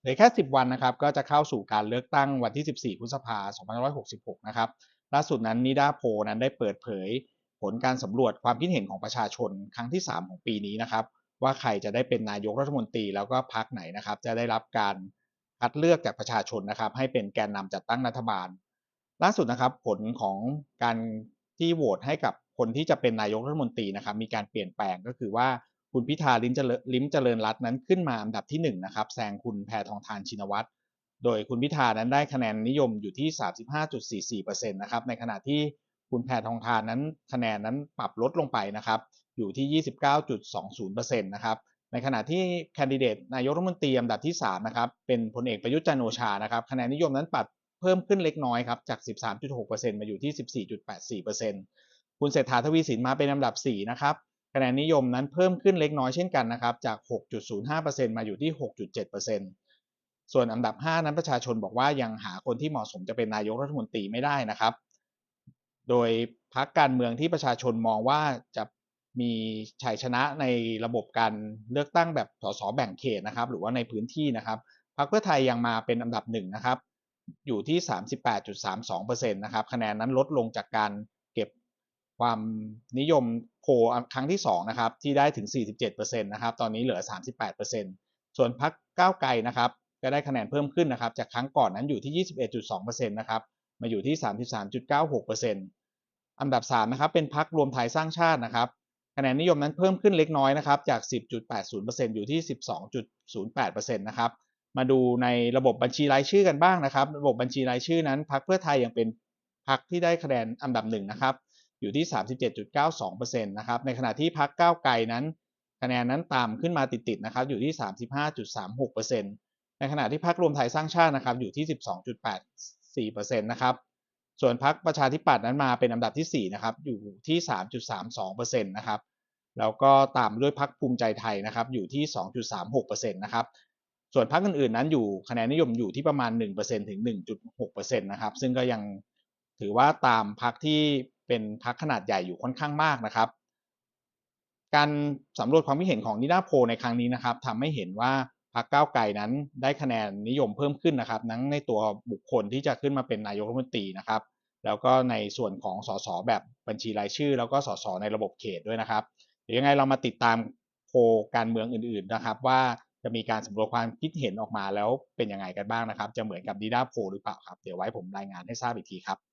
เหลือแค่ 10 วันนะครับ ก็จะเข้าสู่การเลือกตั้งวันที่ 14 พฤษภาคม 2566 นะครับ ล่าสุดนั้นนิดาโพนั้นได้เปิดเผย ผลการสำรวจความคิดเห็นของประชาชนครั้งที่ 3 ของปีนี้นะครับ ว่าใครจะได้เป็นนายกรัฐมนตรีแล้วก็พรรคไหนนะครับ จะได้รับการคัดเลือกจากประชาชนนะครับ ให้เป็นแกนนำจัดตั้งรัฐบาล ล่าสุดนะครับผลของการที่โหวตให้กับคนที่จะเป็นนายกรัฐมนตรีนะครับ มีการเปลี่ยนแปลงก็คือว่า คุณพิธาลิ้มเจริญลิ้มเจริญรัตน์นั้นขึ้นมาอันดับที่1นนะครับแซงคุณแพทองทานชินวัตรโดยคุณพิธานั้นได้คะแนนนิยมอยู่ที่ 35.44%นะครับในขณะที่คุณแพทองทานนั้นคะแนนนั้นปรับลดลงไปนะครับอยู่ที่ 29.20%นะครับในขณะที่แคนดิเดตนายกรัฐมนตรีอันดับที่3นะครับเป็นพลเอกประยุทธ์จันโอชานะครับคะแนนนิยมนั้นปรับเพิ่มขึ้นเล็กน้อยครับจาก 13.6%มาอยู่ที่ 14.84%คุณเศรษฐาทวีสินมาเป็นอันดับ4นะครับ คะแนนนิยมนั้นเพิ่มขึ้นเล็กน้อยเช่นกันนะครับจาก 6.05%มาอยู่ที่ 6.7%ส่วนอันดับ 5 นั้นประชาชนบอกว่ายังหาคนที่เหมาะสมจะเป็นนายกรัฐมนตรีไม่ได้นะครับ โดยพรรคการเมืองที่ประชาชนมองว่าจะมีชัยชนะในระบบการเลือกตั้งแบบสสแบ่งเขตนะครับ หรือว่าในพื้นที่นะครับพรรคเพื่อไทยยังมาเป็นอันดับหนึ่งนะครับ อยู่ที่ 38.32%นะครับคะแนนนั้นลดลงจากการเก็บความนิยม ลครั้งที่2นะครับที่ได้ถึง 47%นะครับตอนนี้เหลือ 38%ส่วนพรรคก้าวไกลนะครับก็ได้คะแนนเพิ่มขึ้นนะครับจากครั้งก่อนนั้นอยู่ที่ 21.2%นะครับมาอยู่ที่ 33.96%อันดับ3นะครับเป็นพรรครวมไทยสร้างชาตินะครับคะแนนนิยมนั้นเพิ่มขึ้นเล็กน้อยนะครับจาก 10.80%อยู่ที่ 12.08%นะครับมาดูในระบบบัญชีรายชื่อกันบ้างนะครับ ระบบบัญชีรายชื่อนั้นพรรคเพื่อไทยยังเป็นพรรคที่ได้คะแนนอันดับหนึ่งนะครับ อยู่ที่ 37.92%นะครับ ในขณะที่พรรคก้าวไกลนั้น คะแนนนั้นตามขึ้นมาติดๆนะครับ อยู่ที่ 35.36%ในขณะที่พรรครวมไทยสร้างชาตินะครับ อยู่ที่ 12.84%นะครับ ส่วนพรรคประชาธิปัตย์นั้นมาเป็นอันดับที่ 4 นะครับ อยู่ที่ 3.32%นะครับ แล้วก็ตามด้วยพรรคภูมิใจไทยนะครับ อยู่ที่ 2.36%นะครับส่วนพรรคอื่นๆนั้นอยู่คะแนนนิยมอยู่ที่ประมาณ 1%ถึง 1.6%นะครับ ซึ่งก็ยังถือว่าตามพรรคที่ เป็นพรรคขนาดใหญ่อยู่ค่อนข้างมากนะครับ การสำรวจความคิดเห็นของนิดาโพลในครั้งนี้นะครับทำให้เห็นว่าพรรคก้าวไกลนั้นได้คะแนนนิยมเพิ่มขึ้นนะครับทั้งในตัวบุคคลที่จะขึ้นมาเป็นนายกรัฐมนตรีนะครับ แล้วก็ในส่วนของสสแบบบัญชีรายชื่อ แล้วก็สสในระบบเขตด้วยนะครับเดี๋ยวยังไงเรามาติดตามโพลการเมืองอื่น ๆนะครับ ว่าจะมีการสำรวจความคิดเห็นออกมาแล้วเป็นยังไงกันบ้างนะครับ จะเหมือนกับดีด้าโพลหรือเปล่าครับ เดี๋ยวไว้ผมรายงานให้ทราบอีกทีครับ